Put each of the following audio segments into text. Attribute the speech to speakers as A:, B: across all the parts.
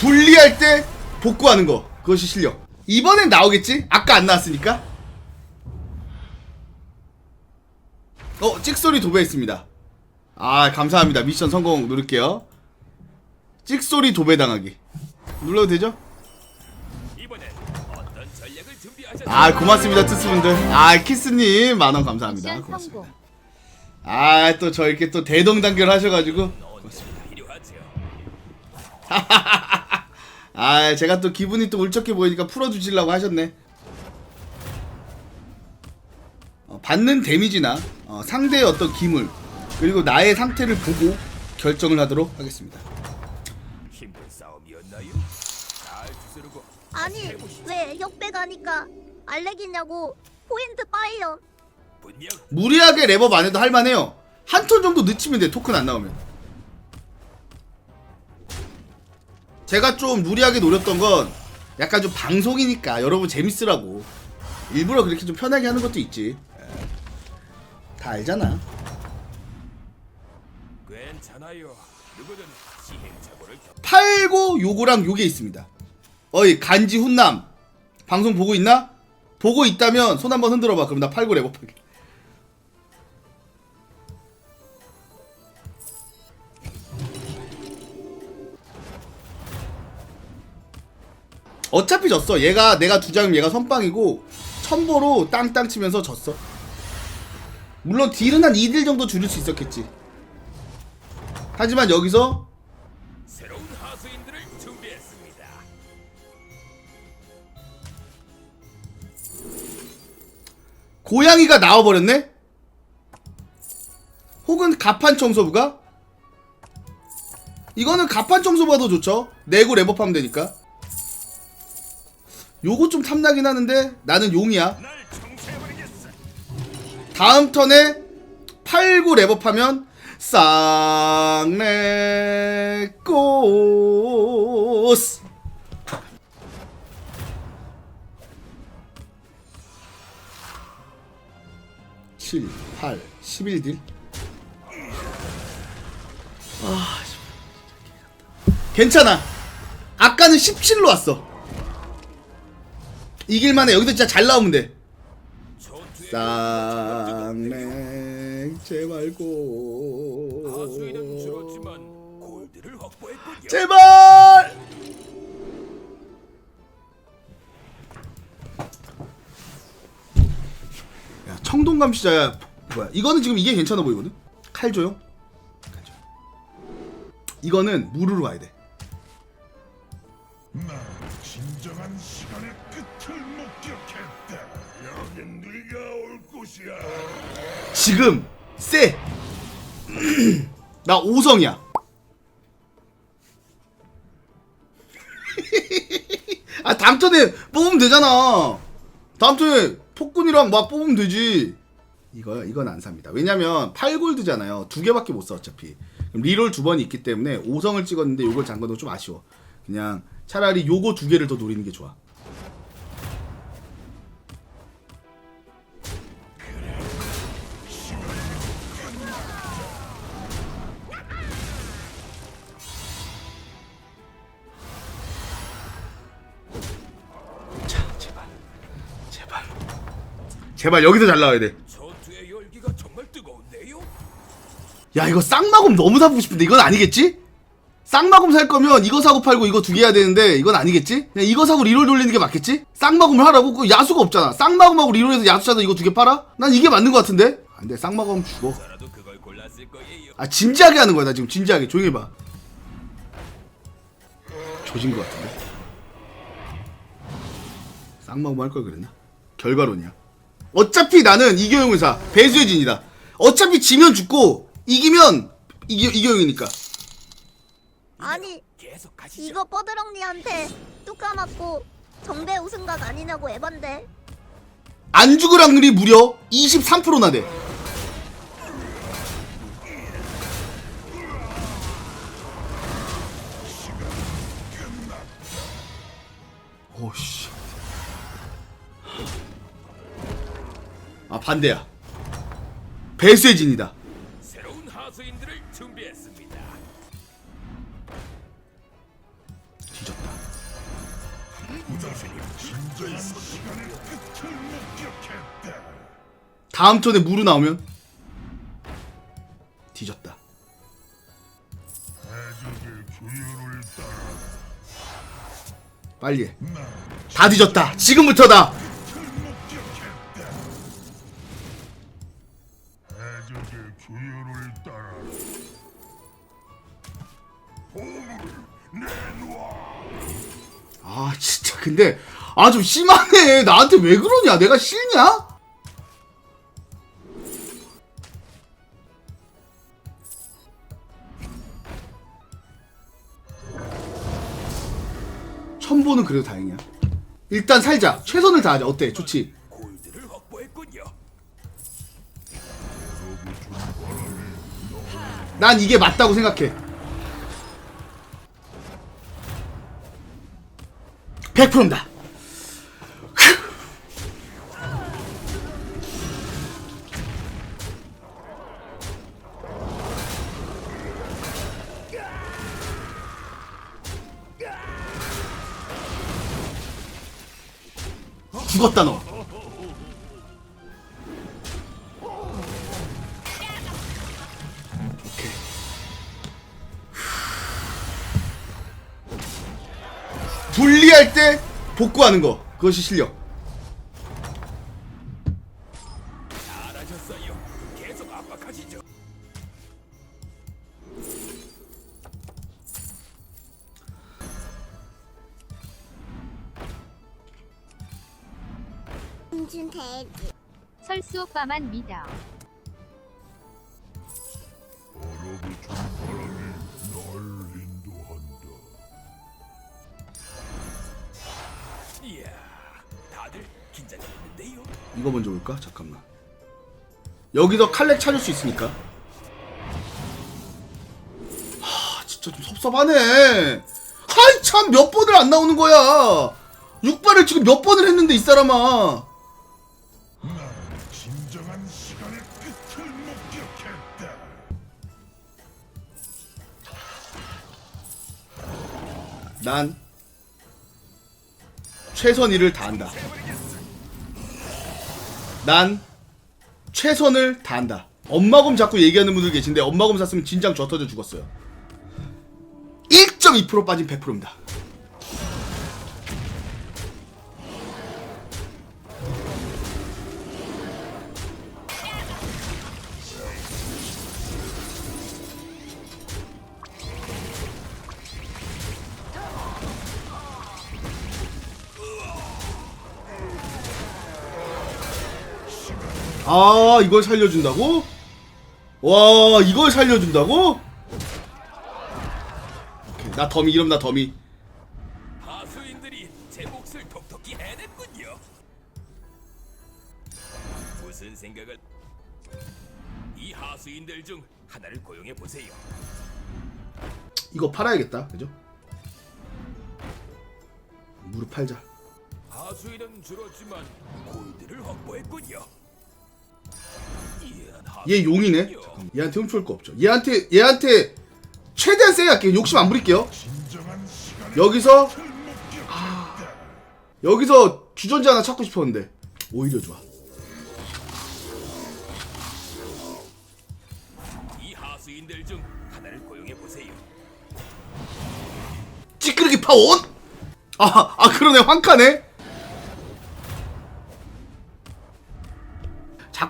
A: 분리할 때 복구하는 거. 그것이 실력. 이번엔 나오겠지? 아까 안 나왔으니까. 어 찍소리 도배했습니다. 아 감사합니다. 미션 성공 누를게요. 찍소리 도배당하기. 눌러도 되죠? 아 고맙습니다 트스분들. 아 키스님 만원 감사합니다. 고맙습니다. 아 또 저 이렇게 또 대동단결 하셔가지고.
B: 언제나 필요하죠.
A: 아 제가 또 기분이 또 울적해 보이니까 풀어주시려고 하셨네. 어, 받는 데미지나 어, 상대의 어떤 기물 그리고 나의 상태를 보고 결정을 하도록 하겠습니다.
B: 힘든 싸움이었나요? 잘 주스르고.
C: 아니 왜 역배 가니까 알렉이냐고 포인트 빠이요
B: 분명
A: 무리하게 랩업 안 해도 할만해요. 한턴 정도 늦추면 돼 토큰 안 나오면 제가 좀 무리하게 노렸던 건 약간 좀 방송이니까 여러분 재밌으라고 일부러 그렇게 좀 편하게 하는 것도 있지 예. 다 알잖아
B: 괜찮아요. 누구든 시행착오를 겪.
A: 팔고 요거랑 요게 있습니다 어이 간지 훈남 방송 보고 있나? 보고 있다면 손 한번 흔들어봐 그럼 나 팔고 랩업하게 어차피 졌어 얘가 내가 두 장이면 얘가 선빵이고 첨보로 땅땅 치면서 졌어 물론 딜은 한 2딜 정도 줄일 수 있었겠지 하지만 여기서
B: 새로운 하수인들을 준비했습니다.
A: 고양이가 나와버렸네? 혹은 가판 청소부가? 이거는 가판 청소부가 더 좋죠. 내고 랩업하면 되니까. 요거 좀 탐나긴 하는데 나는 용이야. 다음 턴에 팔고 랩업하면 쌍레꼬스 7, 8, 11딜. 아, 괜찮아. 아까는 17로 왔어 이길만해. 여기서 진짜 잘 나오면 돼. 쌍냉 제발고.
B: 골드를 확보했군요.
A: 제발! 야 청동감 시자야 뭐야. 이거는 지금 이게 괜찮아 보이거든? 칼 줘요? 칼 줘. 이거는 무르로 가야 돼
D: 난 진정한 시간의 끝을 목격했다. 여긴 네가 올 곳이야.
A: 지금 쎄. 나 5성이야. 아 다음 턴에 뽑으면 되잖아. 다음 턴에 폭군이랑 막 뽑으면 되지. 이거 이건 안 삽니다. 왜냐면 8골드잖아요. 두 개밖에 못써 어차피. 리롤 두 번이 있기 때문에 5성을 찍었는데 요걸 잠궈도 좀 아쉬워. 그냥 차라리 요거 두 개를 더 노리는 게 좋아. 자, 제발. 제발. 제발 여기서 잘 나와야 돼. 야 이거 쌍마검 너무 사보고 싶은데 이건 아니겠지? 쌍마검 살 거면 이거 사고 팔고 이거 두 개 해야 되는데 이건 아니겠지? 그냥 이거 사고 리롤 돌리는 게 맞겠지? 쌍마검을 하라고? 그 야수가 없잖아 쌍마검하고 리롤해서 야수 사서 이거 두 개 팔아? 난 이게 맞는 거 같은데? 안 돼 쌍마검 죽어
B: 저라도 그걸 골랐을 거예요.
A: 아 진지하게 하는 거야 나 지금 진지하게 조용히 해봐 조진 거 같은데 쌍마검 할 걸 그랬나? 결과론이야 어차피 나는 이경영 의사 배수의 진이다 어차피 지면 죽고 이기면 이기, 이경영이니까
C: 아니
B: 계속 가시죠.
C: 이거 뻐드렁니한테 뚜까 맞고 정배 우승각 아니냐고 에반데
A: 안 죽을 확률이 무려 23%나 돼. 오씨. 아 반대야. 배수의 진이다.
B: 다.
A: 다음 턴에 무르 나오면 뒤졌다. 빨리 다 뒤졌다. 지금부터다. 아 진짜 근데 아 좀 심하네. 나한테 왜 그러냐? 내가 싫냐? 천보는 그래도 다행이야. 일단 살자. 최선을 다하자. 어때? 좋지. 난 이게 맞다고 생각해. 100%입니다. 죽었다 너. 분리할 때 복구하는 거 그것이 실력.
E: 설수 오빠만 믿어.
B: 이야, 다들 긴장했는데요.
A: 이거 먼저 올까? 잠깐만 여기서 칼렉 찾을 수 있으니까 하 진짜 좀 섭섭하네 하이 참 몇 번을 안 나오는 거야 6발을 지금 몇 번을 했는데 이 사람아
D: 난 진정한 시간의 끝을 목격했다.
A: 난 최선일을 다한다. 난 최선을 다한다. 엄마검 자꾸 얘기하는 분들 계신데 엄마검 샀으면 진작 저 터져 죽었어요. 1.2% 빠진 100%입니다 아 이걸 살려준다고? 와 이걸 살려준다고? 오케이, 나 더미 이름 나 더미
B: 하수인들이 제 몫을 톡톡히 해냈군요. 무슨 생각을? 이 하수인들 중 하나를 고용해 보세요.
A: 이거 팔아야겠다 그죠? 무릎 팔자
B: 하수인은 줄었지만 골드를 확보했군요.
A: 얘 용이네. 잠깐만 얘한테 훔쳐올 거 없죠 얘한테 얘한테 최대한 세게 할게요 욕심 안 부릴게요 여기서
D: 목격했다.
A: 여기서 주전자 하나 찾고 싶었는데 오히려 좋아
B: 이 하수인들 중 하나를 고용해 보세요.
A: 찌끄러기 파원? 아, 아 그러네 황카네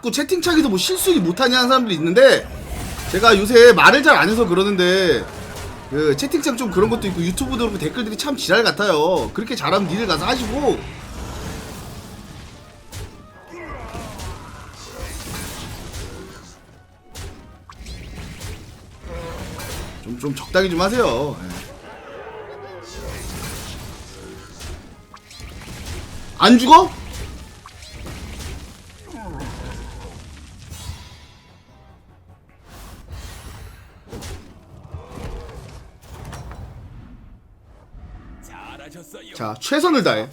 A: 자꾸 채팅창에서 뭐 실수리 못하냐 하는 사람들이 있는데 제가 요새 말을 잘 안 해서 그러는데 그 채팅창 좀 그런 것도 있고 유튜브도 그렇고 댓글들이 참 지랄 같아요 그렇게 잘하면 니들 가서 하시고 좀, 좀 적당히 좀 하세요 예. 안 죽어? 최선을 다해.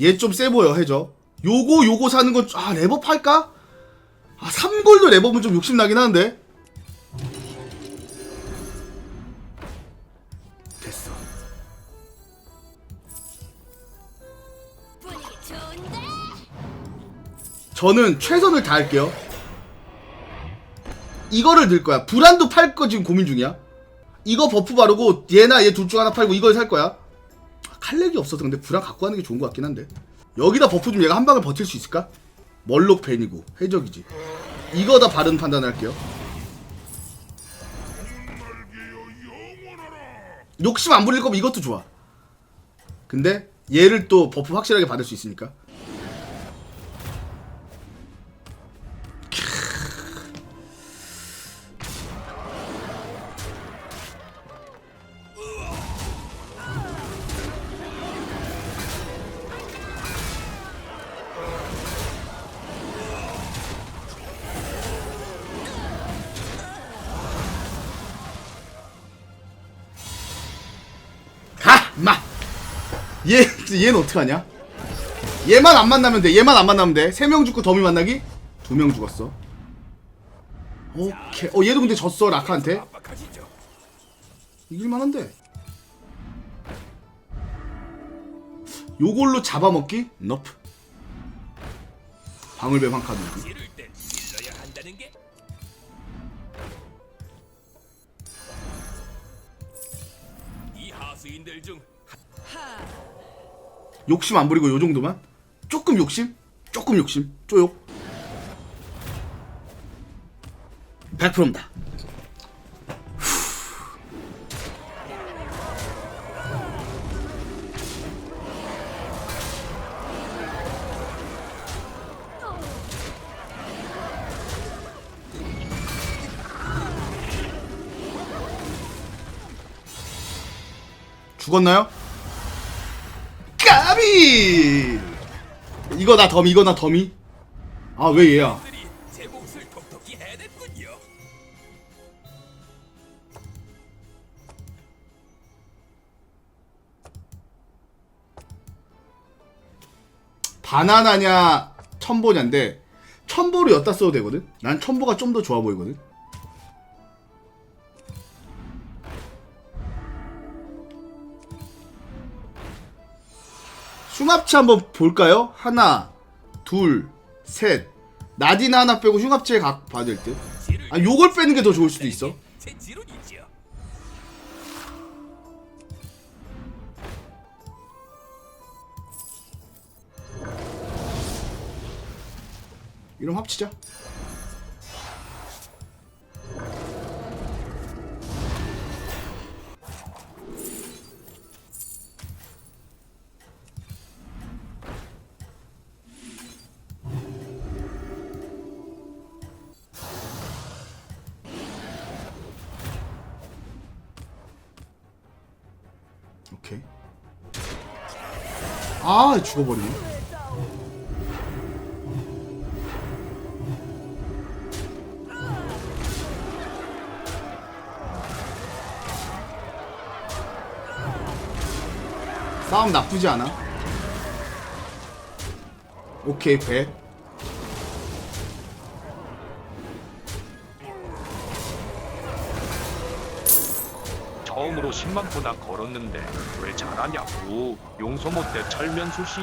A: 얘 좀 세 보여 해줘. 요거 요거 사는 건아 레버 팔까? 아 3골도 아, 레버면 좀 욕심나긴 하는데. 저는 최선을 다할게요. 이거를 들 거야. 불안도 팔 거 지금 고민 중이야. 이거 버프 바르고 얘나 얘 둘 중 하나 팔고 이걸 살 거야. 아, 칼렉이 없어서 근데 불안 갖고 가는 게 좋은 것 같긴 한데. 여기다 버프 좀 얘가 한 방에 버틸 수 있을까? 멀록 벤이고 해적이지. 이거 다 바른 판단할게요. 욕심 안 부릴 거면 이것도 좋아. 근데 얘를 또 버프 확실하게 받을 수 있으니까. 얘, 얘는 어떡하냐? 얘만 안 만나면 돼. 얘만 안 만나면 돼. 세 명 죽고 더미 만나기? 두 명 죽었어. 오케이. 어, 얘도 근데 졌어, 라카한테. 이길만한데. 요걸로 잡아먹기? 너프. 방울뱀 한 카드.
B: 이 하수인들 중
A: 욕심 안 부리고 요 정도만? 조금 욕심? 조금 욕심? 쪼욕? 100%입니다. 죽었나요? 까비! 이거 나 더미, 이거 나 더미. 아, 왜 얘야? 바나나냐, 첨보냐인데, 첨보를 엿다 써도 되거든? 난 첨보가 좀 더 좋아 보이거든? 흉합체 한번 볼까요? 하나, 둘, 셋. 나디나 하나 빼고 흉합체 각 받을 듯.
B: 찌를
A: 아, 요걸 빼는 게 더 좋을 수도 있어. 이름 합치자. 아, 죽어버리네. 싸움 나쁘지 않아. 오케이, 배.
F: 처음으로 10만 보나 걸었는데 왜 잘하냐고 용서 못해 철면수 씨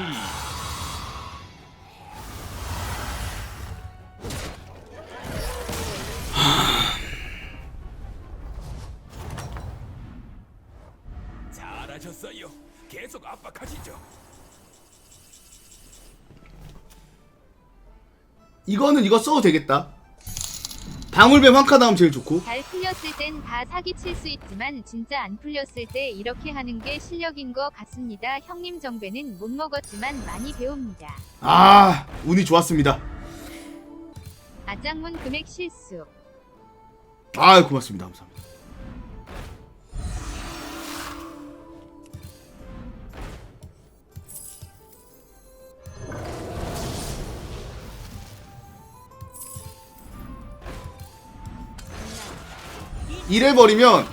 B: 잘하셨어요. 계속 압박하시죠.
A: 이거는 이거 써도 되겠다. 방울뱀 한카 나오면 제일 좋고.
E: 잘 풀렸을 땐 다 사기칠 수 있지만 진짜 안 풀렸을 때 이렇게 하는 게 실력인 것 같습니다. 형님 정배는 못 먹었지만 많이 배웁니다.
A: 아, 운이 좋았습니다.
E: 아장문 금액 실수.
A: 아, 고맙습니다. 감사합니다. 이래 버리면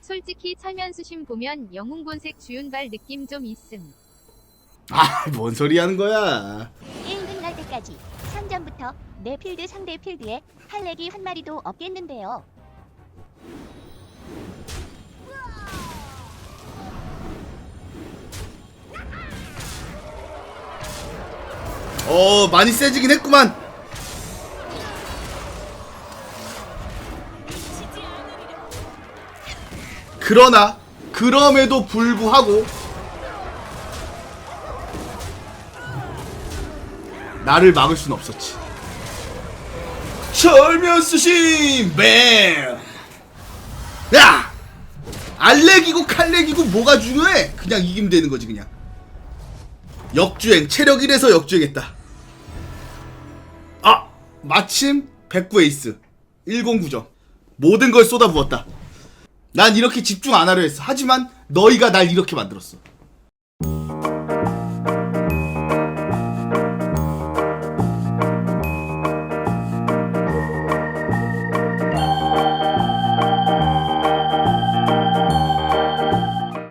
E: 솔직히 철면수심 보면 영웅본색 주윤발 느낌 좀 있음.
A: 아, 뭔 소리 하는 거야?
C: 게임 끝날 때까지 상점부터 내 필드 상대 필드에 할렉이 한 마리도 없겠는데요.
A: 어 많이 세지긴 했구만 그러나 그럼에도 불구하고 나를 막을 순 없었지. 철면 수신 뱀 야! 알렉이고 칼렉이고 뭐가 중요해? 그냥 이기면 되는 거지 그냥. 역주행 체력 1에서 역주행했다. 아! 마침 109 에이스. 109점. 모든 걸 쏟아부었다 난 이렇게 집중 안 하려 했어. 하지만 너희가 날 이렇게 만들었어